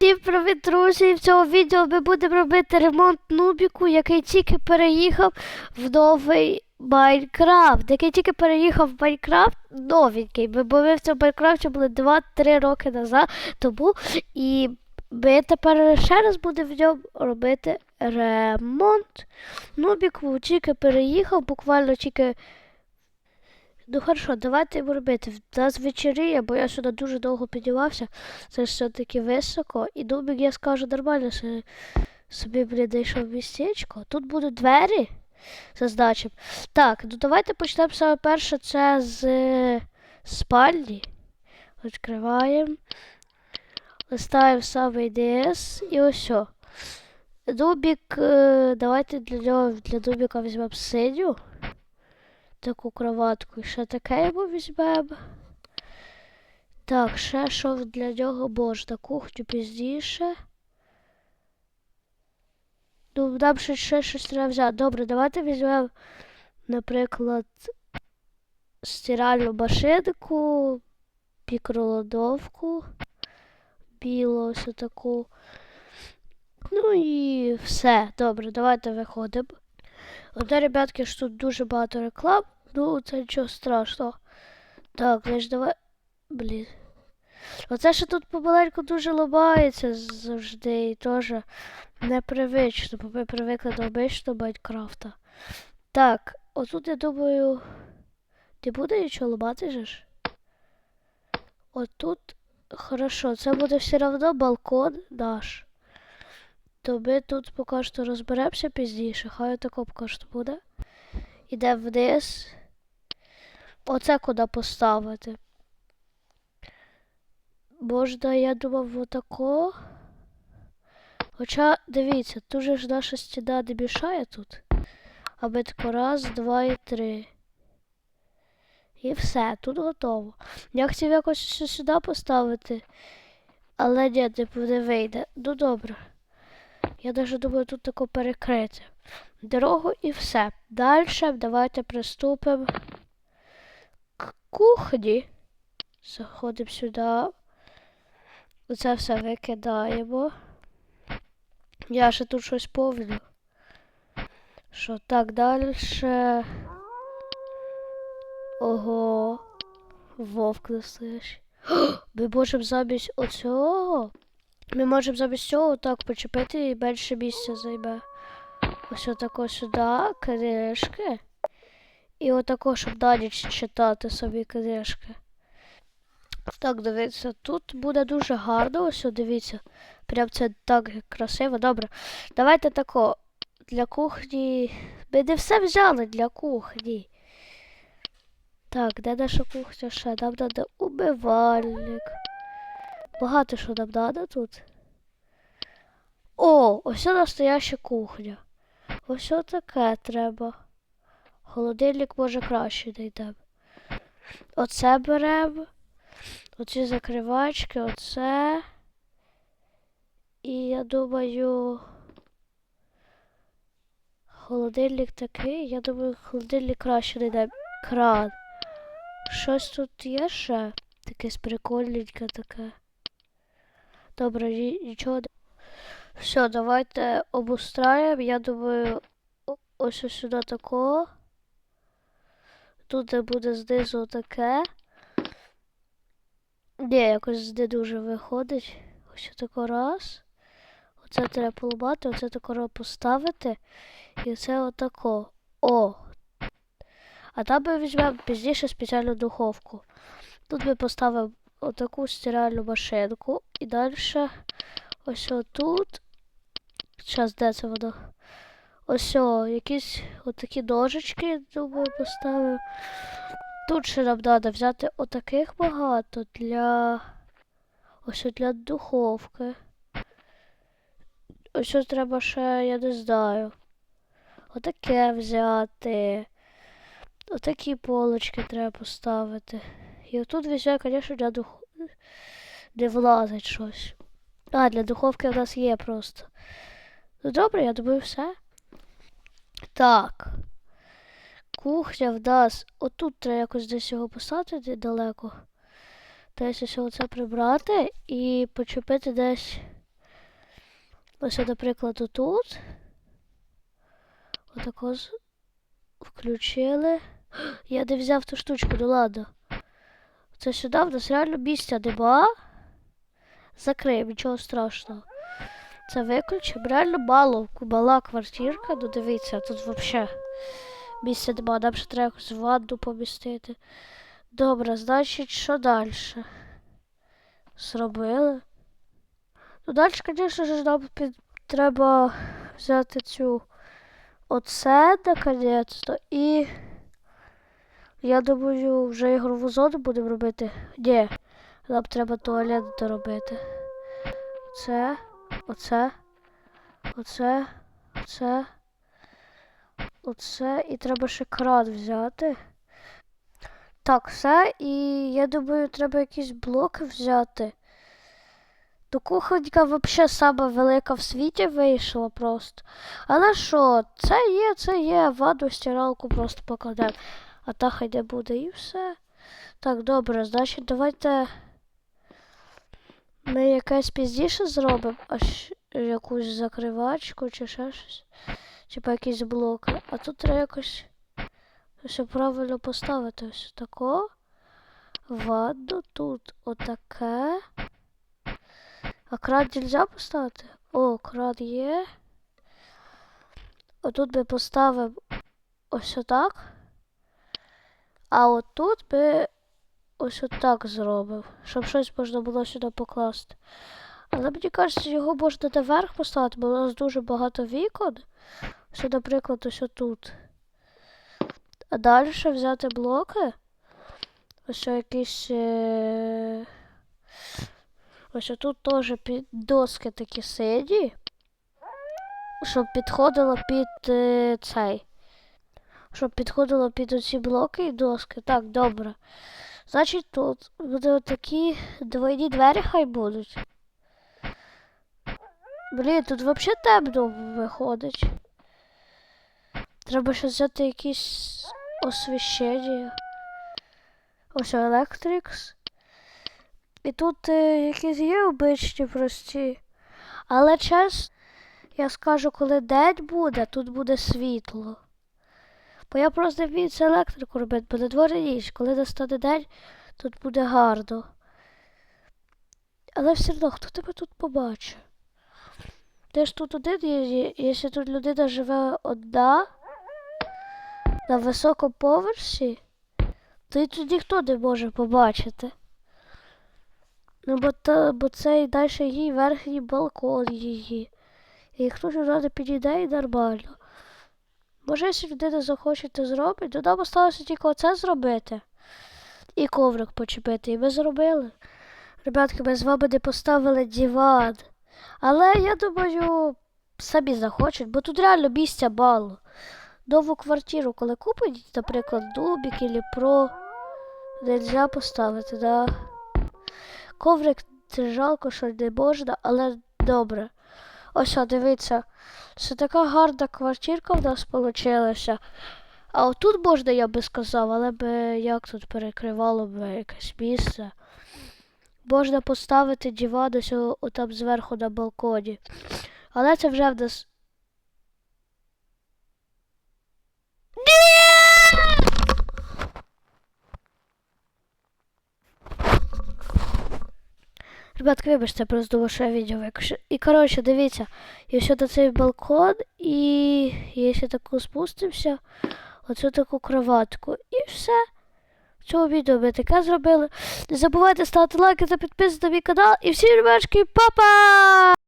Привіт, друзі! В цьому відео ми будемо робити ремонт Нубіку, який тільки переїхав в новий Майнкрафт. Який тільки переїхав в Майнкрафт новенький. Ми були в цьому Майнкрафті були 2-3 роки назад тому. І ми тепер ще раз будемо в ньому робити ремонт. Нубік тільки переїхав, буквально тільки. Ну хорошо, давайте робити. В нас вечеріє, бо я сюди дуже довго піднімався. Це все-таки високо. І думаю, я скажу нормально, що собі, блін, знайшов містечко. Тут будуть двері. Зазначимо. Так, ну давайте почнемо саме перше це з е, спальні. Відкриваємо. Листаємо самий низ і ось. Дубік, е, давайте для нього для дубіка візьмемо синю таку кроватку. І ще таке йому візьмемо. Так, ще що для нього можна. Кухню пізніше. Ну, нам ще, ще щось треба взяти. Добре, давайте візьмемо, наприклад, стиральну машинку, мікролодовку, білу ось таку. Ну і все. Добре, давайте виходимо. Одне, ребятки, що тут дуже багато реклам. Ну, це нічого страшного. Так, значить, давай. Блін. Оце що тут помаленьку дуже ламається завжди і теж непривично, бо ми привикли до обичного Майнкрафта. Так, отут я думаю. Не буде нічого ламати же ж? Отут. Хорошо, це буде все одно балкон наш. То ми тут поки що розберемося пізніше, хай тако поки що буде. Іде вниз. Оце куди поставити. Можна, я думав, отако. Хоча, дивіться, тут же ж наша стіна не мішає тут. Аби тако раз, два і три. І все, тут готово. Я хотів якось сюди поставити, але ні, не вийде. Ну добре. Я даже думаю, тут тако перекрити. Дорогу і все. Далі давайте приступимо к кухні. Заходимо сюди. Оце все викидаємо. Я ще тут щось повню. Що так далі? Ого. Вовк настоящий. Ми можемо замість оцього. Ми можемо замість цього так почепити і менше місця займе. Ось отако сюди, книжки. І отако, щоб на ніч читати собі книжки. Так, дивіться, тут буде дуже гарно, ось дивіться. Прям це так красиво. Добре. Давайте тако. Для кухні. Ми не все взяли для кухні. Так, де наша кухня ще? Нам треба умивальник. Багато що нам треба тут. О, ось настояща кухня. Ось таке треба. Холодильник може краще знайдемо. Оце беремо. Оці закривачки, оце. І я думаю. Холодильник такий. Я думаю, холодильник краще знайдемо. Кран. Щось тут є ще? Таке прикольненьке таке. Добре, нічого. Все, давайте обустраємо. Я думаю, ось ось сюди такого. Тут буде знизу таке. Ні, якось не дуже виходить. Ось тако раз. Оце треба поламати, оце тако поставити. І це отако. О! А там ми візьмемо пізніше спеціальну духовку. Тут ми поставимо отаку стиральну машинку. І далі ось отут. Зараз де це воно? Ось о, якісь отакі ножички, думаю, поставив. Тут ще нам треба взяти отаких багато для. Ось для духовки. Ось ось треба ще, я не знаю. Отаке взяти. Отакі полочки треба поставити. І отут візьме, звісно, для дух... не влазить щось. А, для духовки в нас є просто. Ну добре, я думаю, все. Так. Кухня в нас. Отут треба якось десь його поставити далеко. Десь ось це прибрати і почепити десь Ось, наприклад, отут. Отако включили. Я не взяв ту штучку, ну ладно. Це сюди в нас реально місця нема. Закриємо, нічого страшного. Це виключимо. Реально мало, мала квартирка, ну дивіться, тут взагалі місця нема, нам ще треба якусь ванну помістити. Добре, значить, що далі? Зробили. Ну, далі, звісно ж, нам під... треба взяти цю оце наконець-то і. Я думаю, вже ігрову зону будемо робити. Ні, нам треба туалет доробити. Це, оце, оце, оце, оце. І треба ще кран взяти. Так, все. І я думаю, треба якісь блоки взяти. То кухонька взагалі сама велика в світі вийшла просто. Але що, це є, це є, ванну стиралку просто покладемо. А та хай не буде і все. Так, добре, значить, давайте ми якесь пізніше зробимо, аж якусь закривачку чи ще щось. Типа якісь блоки. А тут треба якось все правильно поставити. Ось тако. Ванну, тут отаке. А кран нельзя поставити? О, кран є. Отут ми поставимо ось отак. А отут ми ось отак зробимо, щоб щось можна було сюди покласти. Але мені кажеться, його можна наверх поставити, бо у нас дуже багато вікон. Ось, наприклад, ось отут. А далі взяти блоки. Ось якісь. Е... Ось тут теж під доски такі сині, щоб підходило під е, цей. Щоб підходило під оці блоки і доски. Так, добре. Значить, тут буде такі двойні двері хай будуть. Блін, тут взагалі темно виходить. Треба ще взяти якісь освіщення. Ось електрикс. І тут е, якісь є обичні прості. Але час, я скажу, коли день буде, тут буде світло. Бо я просто вмію це електрику робити, бо на дворі ніч. Коли настане день, тут буде гарно. Але все одно, хто тебе тут побачить? Ти ж тут один, якщо тут людина живе одна на високому поверсі, то і тут ніхто не може побачити. Ну, бо, та, бо це і далі її верхній балкон її. І хто ж туди підійде і нормально. Може, якщо людина захоче, то зробить, то нам осталося тільки оце зробити. І коврик почепити. І ми зробили. Ребятки, ми з вами не поставили диван. Але я думаю, самі захочуть, бо тут реально місця мало. Нову квартиру, коли купить, наприклад, дубік або про, нельзя поставити, да. Коврик це жалко, що не можна, але добре. Ось, о, дивіться, це така гарна квартирка в нас вийшла. А отут можна, я би сказав, але би як тут перекривало б якесь місце. Можна поставити диван ось отам зверху на балконі. Але це вже в нас. Ребятки, вибачте, просто я відео. І коротше, дивіться, якщо до цей балкон і якщо таку спустимося, оцю таку кроватку. І все. В цьому відео ми таке зробили. Не забувайте ставити лайки та підписувати на мій канал. І всім ребятки, па-па!